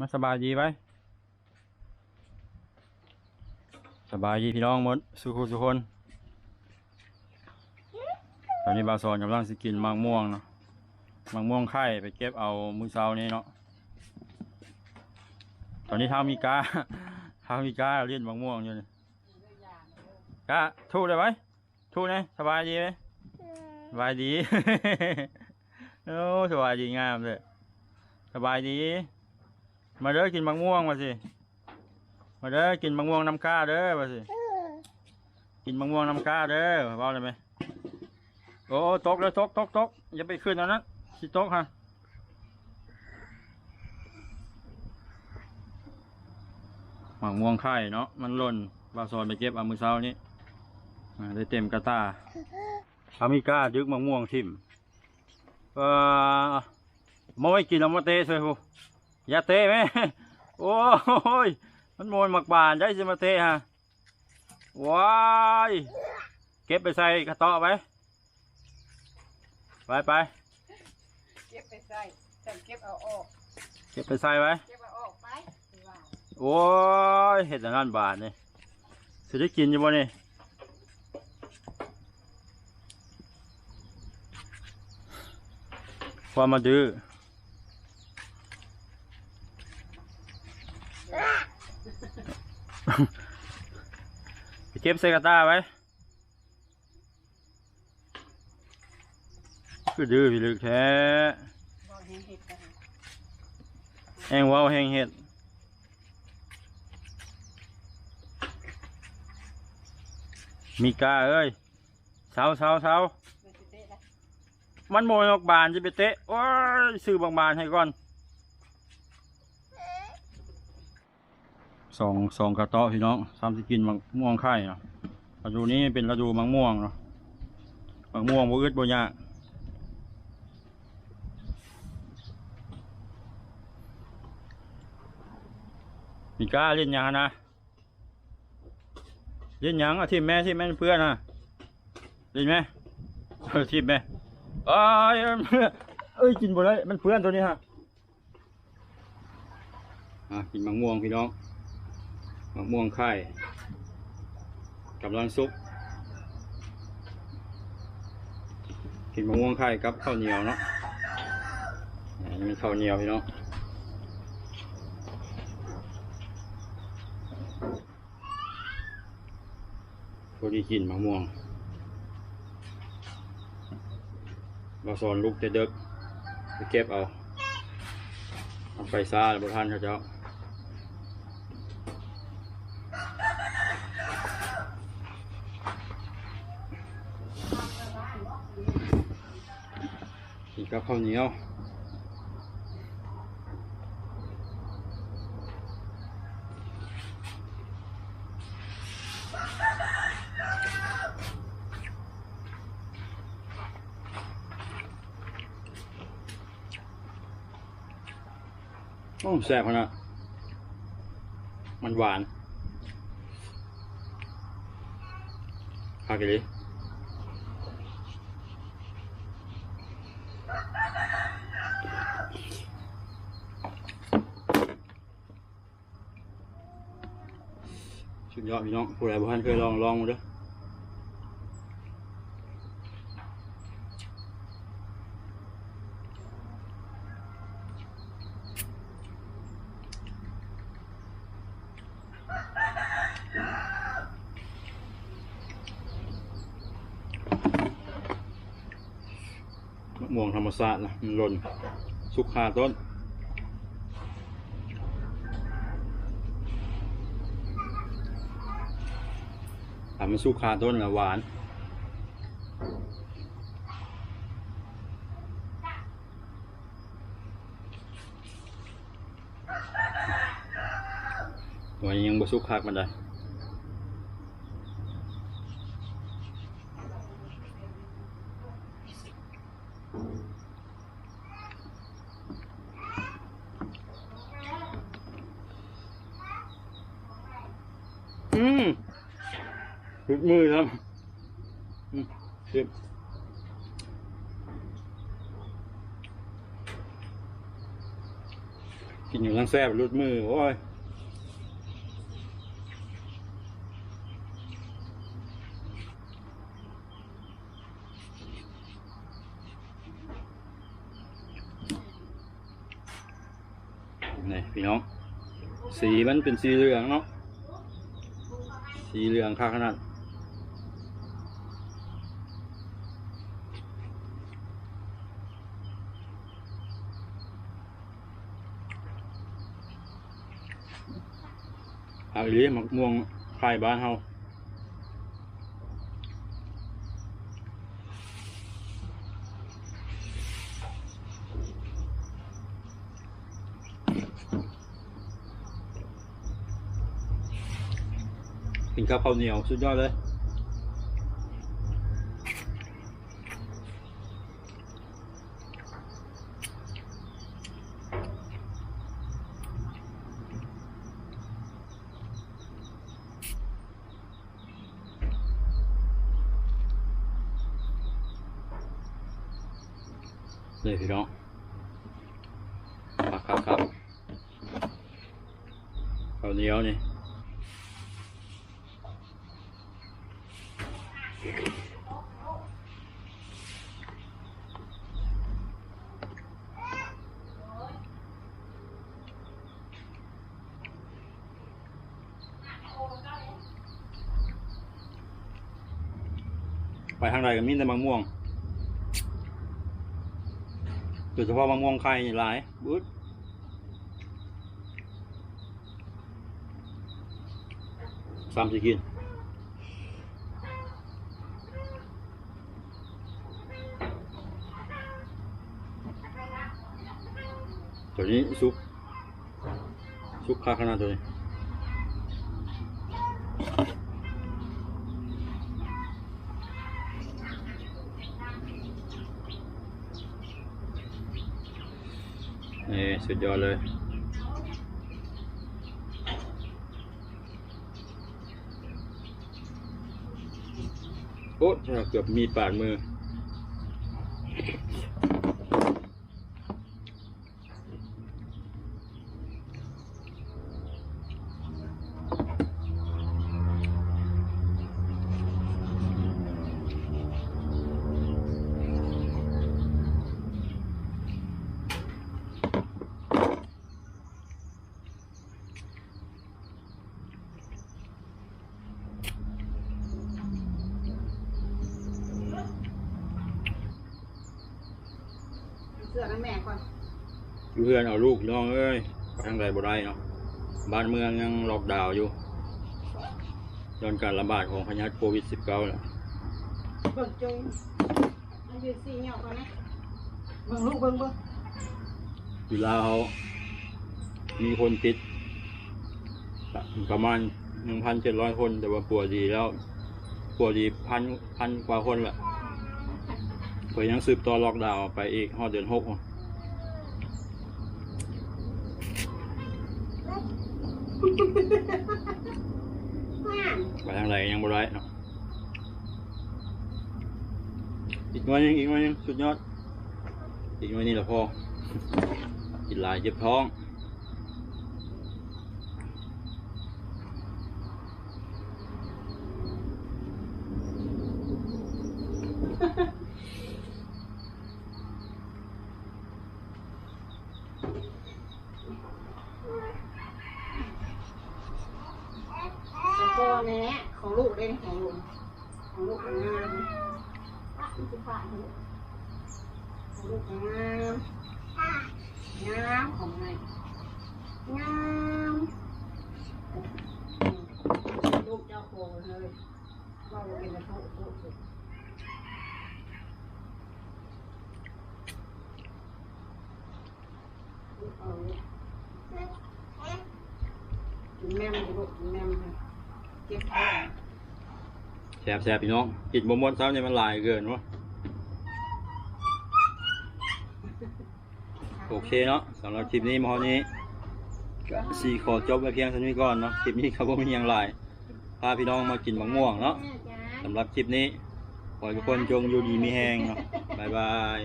มาสบายดีไหมสบายดีพี่น้องหมดสุขุทุคนตอนนี้บาวสอนกำลังสิกินมังม่วงเนาะมังม่วงไข่ไปเก็บเอามือเช้านี้เนาะตอนนี้ท้ามีกาท้ามีกาเล่นมังม่วงอยู่นี่กาทูดได้ไหมทูดไหมสบายดีไหมสบายดีโอ้สบายดีงามเลยสบายดี มาเด้อกินมังม่วงมาสิ มาเด้อกินมังม่วงน้ำก้าเด้อมาสิ กินมังม่วงน้ำก้าเด้อเบาเลยไหมโอ้ตกเลยตกตกตกอย่าไปขึ้นเอานั้นสิตกฮะมังม่วงไข่เนาะมันหล่นบาซอนไปเก็บเอามือเช้านี้อ่าได้เต็มกระตาอามิก้าดึกมังม่วงทิมเออมาไว้กินเอามาเตะใส่หู อย่าเตะไหมโอ้ยมันโมนหมักบานได้สิมาเตะฮะว้ายเก็บไปใส่กระเตาะไปไปไปเก็บไปใส่แต่เก็บเอาออกเก็บไปใส่ไปเก็บเอาออกไปสิว่าโอ้ยเห็ดอันนั้นบาทนี่สิได้กินอยู่บ่นี่ความมาดื้อ ไป เก็บใส่กระตาไว้คือดื้อพี่ลึกแท้บ่แห้งว้าวแห้งเห็ดมีกาเอ้ยเสาเสาเสามันสิเตะละมันโมยออกบานจะไปเตะ โอ้ยซื้อบางบานให้ก่อน สองสองกระเตาะพี่น้องสามสกินมะม่วงไข่เนาะฤดูนี้เป็นฤดูมะม่วงเนาะมะม่วงบ่อึดบ่ยากมีก้าเล่นหยังนะเล่นหยังอะทีมแม่ทีมแม่เพื่อนนะเล่นไหมออทีมแม่เอ้ยเอ้ยกินบ่ได้มันเพื่อนตัวนี้ฮะอะกินมะม่วงพี่น้อง มะม่วงไข่กำลังซุปกินมะม่วงไข่กับข้าวเหนียวเนาะอ่านี่เป็นข้าวเหนียวพี่น้องพอดีกินมะม่วงมาสอนลูกจะเด็กไปเก็บเอาเอาไปซ่าแล้วบทันเขาเจ้าอี กับข้าวเหนียวโอ้แซ่บขนาดมันหวานคากิลิ สุดยอดพี่น้องผู้ใดบ่ทันเคยลองลองมาเด้อมะม่วงธรรมศาสตร์นะมันหล่นสุกคาต้น ถ้ามันสุกคาต้นละหวานตัวนี้ยังบ่สุกคักมันได้ อืม ถึกมือครับอืมเจ็บกินอยู่ทั้งแซ่บรุดมือ โอ้ยนี่พี่น้อง สีมันเป็นสีเหลืองเนาะสีเหลืองค่าขนาด อาอีหลีมักม่วงไข่บ้านเฮากินข้าวข้าวเหนียวสุดยอดเลย นี่พี่น้องครับครับครับข้าวเหนียวนี่ไปทางใดก็มีแต่มะม่วง โดยเฉพาะมะม่วงไข่หลายบึ้ดสามสิกินตัวนี้ซุปซุปคาขนาดตัวนี้ นี่สุดยอดเลยโอ้เกือบมีปาดมือ อน้ำแม่ก่อนอยู่เพื่อนเอาลูกน้องเอ้ยไปทางใดบ่ได้เนาะบ้านเมืองยังล็อกดาวน์อยู่ย้อนการระบาดของพยาธิโควิด -19 แหละเบิ่งจงมันยืนสี่เหยาก่อนนะเบิ่งลูกเบิ่งเบิ่งอยู่ลาวมีคนติด ประมาณ 1,700 คน แต่ว่าปัวดีแล้ว ปัวดีพันพันกว่าคนแหละ เพิ่นยังสืบต่อล็อกดาวน์ไปอีกฮอดเดือนหกไปทางไหนยังบ่ได้เนาะอีกหน่อยหนึงอีกหน่อยหนึงสุดยอด อีกหน่อยนี่แหละพอกินหลายเจ็บท้อง แล้วก็แหน่ของลูกได้ของลูกของลูกงามนี่คือผ่านของลูกของลูกงามงามของไงงามลูกเจ้าโคเลยว่าเราเป็นกระทบลูกสุดลูกเอาเนี่ยกินแม่มลูกกินแม่มค่ะ เจ็บท้แสบแสบพี่น้องกินบ่หมดซ้ำเนี่ยมันลายเกินวะโอเคเนาะสำหรับคลิปนี้มาเท่านี้ก็สีขอจบไวเพียงเท่านี้ก่อนเนาะคลิปนี้ครับผมมีอย่างไรพาพี่น้องมากินมะม่วงเนาะสำหรับคลิปนี้ขอให้ทุกคนจงอยู่ดีมีแหงเนาะบ๊ายบาย